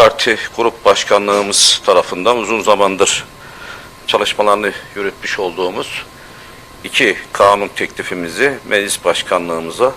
Parti Grup Başkanlığımız tarafından uzun zamandır çalışmalarını yürütmüş olduğumuz iki kanun teklifimizi meclis başkanlığımıza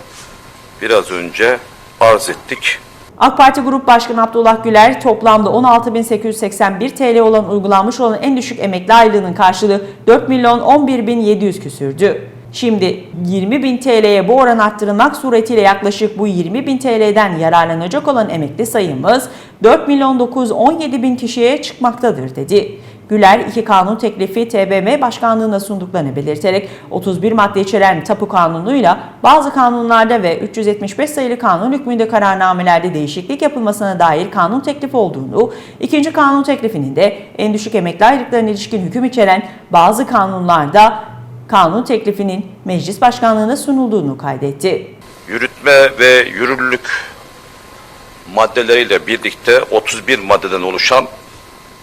biraz önce arz ettik. AK Parti Grup Başkanı Abdullah Güler toplamda 16.881 TL olan uygulanmış olan en düşük emekli aylığının karşılığı 4 milyon 11.700 küsürdü. Şimdi 20.000 TL'ye bu oran arttırılmak suretiyle yaklaşık bu 20.000 TL'den yararlanacak olan emekli sayımız 4 milyon 917 bin kişiye çıkmaktadır dedi. Güler iki kanun teklifi TBMM başkanlığına sunduklarını belirterek 31 madde içeren tapu kanunuyla bazı kanunlarda ve 375 sayılı kanun hükmünde kararnamelerde değişiklik yapılmasına dair kanun teklifi olduğunu, ikinci kanun teklifinin de en düşük emekli aylıklarına ilişkin hüküm içeren bazı kanunlarda kanun teklifinin meclis başkanlığına sunulduğunu kaydetti. Yürütme ve yürürlülük maddeleriyle birlikte 31 maddeden oluşan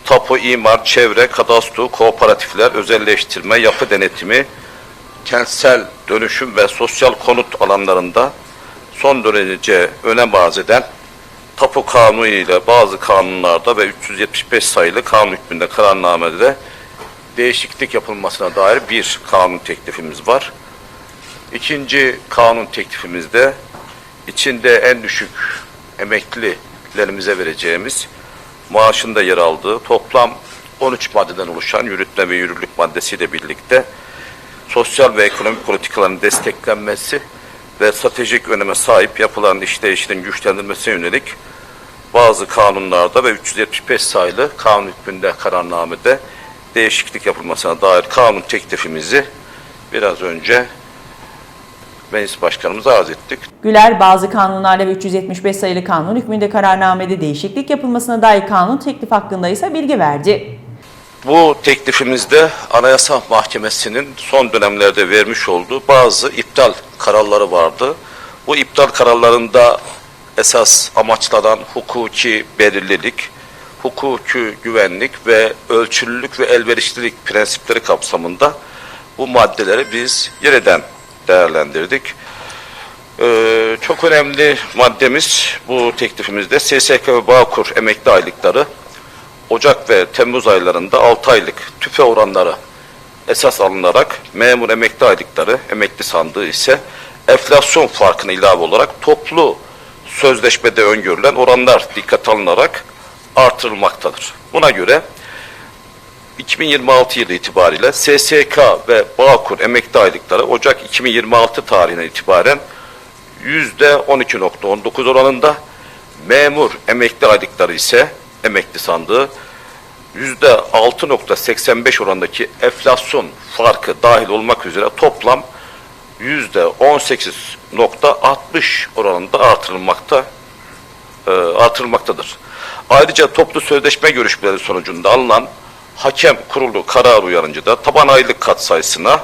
tapu, imar, çevre, kadastro, kooperatifler, özelleştirme, yapı denetimi, kentsel dönüşüm ve sosyal konut alanlarında son derece önem arz eden tapu kanunu ile bazı kanunlarda ve 375 sayılı kanun hükmünde kararnamede de değişiklik yapılmasına dair bir kanun teklifimiz var. İkinci kanun teklifimizde içinde en düşük emeklilerimize vereceğimiz maaşında yer aldığı toplam 13 maddeden oluşan yürütme ve yürürlük maddesiyle birlikte sosyal ve ekonomik politikaların desteklenmesi ve stratejik öneme sahip yapılan işleyişinin güçlendirilmesine yönelik bazı kanunlarda ve 375 sayılı kanun hükmünde kararnamede değişiklik yapılmasına dair kanun teklifimizi biraz önce meclis başkanımıza arz ettik. Güler bazı kanunlarla ve 375 sayılı kanun hükmünde kararnamede değişiklik yapılmasına dair kanun teklif hakkında ise bilgi verdi. Bu teklifimizde Anayasa Mahkemesi'nin son dönemlerde vermiş olduğu bazı iptal kararları vardı. Bu iptal kararlarında esas amaçlanan hukuki belirlilik, hukuki güvenlik ve ölçülülük ve elverişlilik prensipleri kapsamında bu maddeleri biz yeniden değerlendirdik. Ee, çok önemli maddemiz bu teklifimizde SSK ve Bağkur emekli aylıkları Ocak ve Temmuz aylarında 6 aylık tüfe oranları esas alınarak memur emekli aylıkları, emekli sandığı ise enflasyon farkına ilave olarak toplu sözleşmede öngörülen oranlar dikkat alınarak artırılmaktadır. Buna göre 2026 yılı itibariyle SSK ve Bağkur emekli aylıkları Ocak 2026 tarihine itibaren %12.19 oranında, memur emekli aylıkları ise emekli sandığı %6.85 orandaki enflasyon farkı dahil olmak üzere toplam %18.60 oranında artırılmakta e, artırılmaktadır. Ayrıca toplu sözleşme görüşmeleri sonucunda alınan hakem kurulu karar uyarınca da taban aylık kat sayısına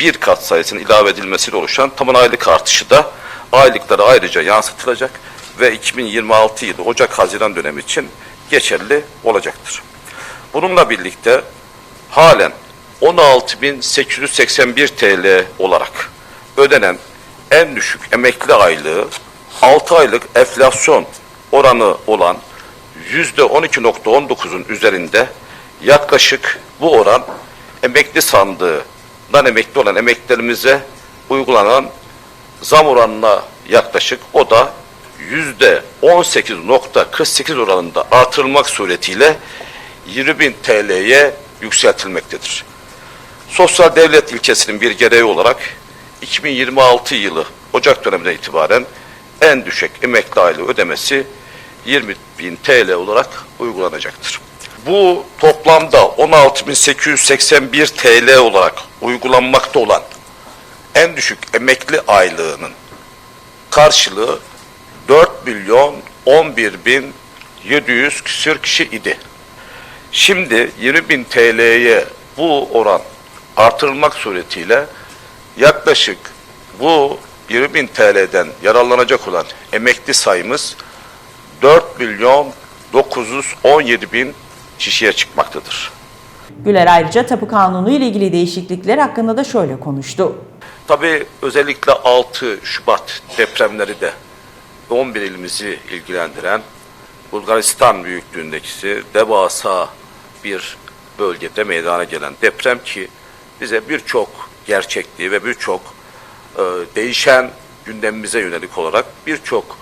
bir kat sayısının ilave edilmesiyle oluşan taban aylık artışı da aylıklara ayrıca yansıtılacak ve 2026 yılı Ocak-Haziran dönemi için geçerli olacaktır. Bununla birlikte halen 16.881 TL olarak ödenen en düşük emekli aylığı 6 aylık enflasyon oranı olan %12.19'un üzerinde yaklaşık bu oran emekli sandığından emekli olan emeklilerimize uygulanan zam oranına yaklaşık o da yüzde 18.48 oranında artırılmak suretiyle 20.000 TL'ye yükseltilmektedir. Sosyal devlet ilkesinin bir gereği olarak 2026 yılı Ocak döneminden itibaren en düşük emekli aylığı ödemesi 20.000 TL olarak uygulanacaktır. Bu toplamda 16.881 TL olarak uygulanmakta olan en düşük emekli aylığının karşılığı 4 milyon 11 bin 700 küsür kişi idi. Şimdi 20 bin TL'ye bu oran artırılmak suretiyle yaklaşık bu 20 bin TL'den yararlanacak olan emekli sayımız 4 milyon 917 bin kişiye çıkmaktadır. Güler ayrıca tapu kanunu ile ilgili değişiklikler hakkında da şöyle konuştu. Tabii özellikle 6 Şubat depremleri de 11 ilimizi ilgilendiren Bulgaristan büyüklüğündeki devasa bir bölgede meydana gelen deprem ki bize birçok gerçekliği ve birçok e, değişen gündemimize yönelik olarak birçok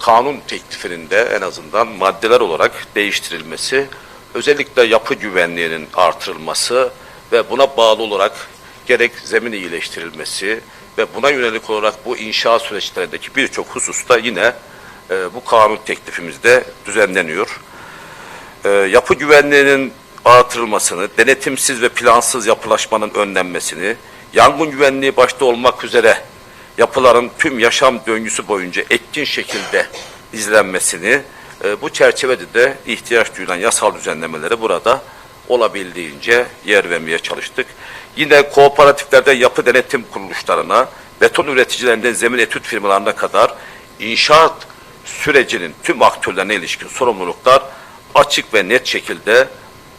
kanun teklifinin de en azından maddeler olarak değiştirilmesi, özellikle yapı güvenliğinin artırılması ve buna bağlı olarak gerek zemin iyileştirilmesi ve buna yönelik olarak bu inşaat süreçlerindeki birçok hususta yine e, bu kanun teklifimizde düzenleniyor. E, yapı güvenliğinin artırılmasını, denetimsiz ve plansız yapılaşmanın önlenmesini, yangın güvenliği başta olmak üzere yapıların tüm yaşam döngüsü boyunca etkin şekilde izlenmesini, e, bu çerçevede de ihtiyaç duyulan yasal düzenlemeleri burada olabildiğince yer vermeye çalıştık. Yine kooperatiflerden yapı denetim kuruluşlarına, beton üreticilerinden zemin etüt firmalarına kadar inşaat sürecinin tüm aktörlerine ilişkin sorumluluklar açık ve net şekilde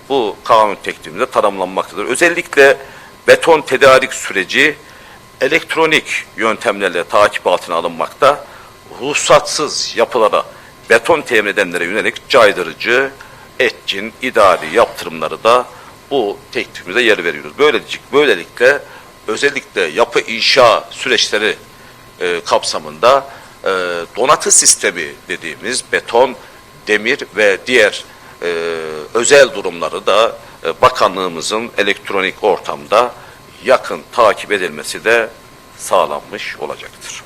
bu kanun teklifinde tanımlanmaktadır. Özellikle beton tedarik süreci elektronik yöntemlerle takip altına alınmakta. Ruhsatsız yapılara beton temin edenlere yönelik caydırıcı, etkin, idari yaptırımları da bu teklifimize yer veriyoruz. Böylelikle, böylelikle özellikle yapı inşa süreçleri e, kapsamında e, donatı sistemi dediğimiz beton, demir ve diğer e, özel durumları da e, bakanlığımızın elektronik ortamda yakın takip edilmesi de sağlanmış olacaktır.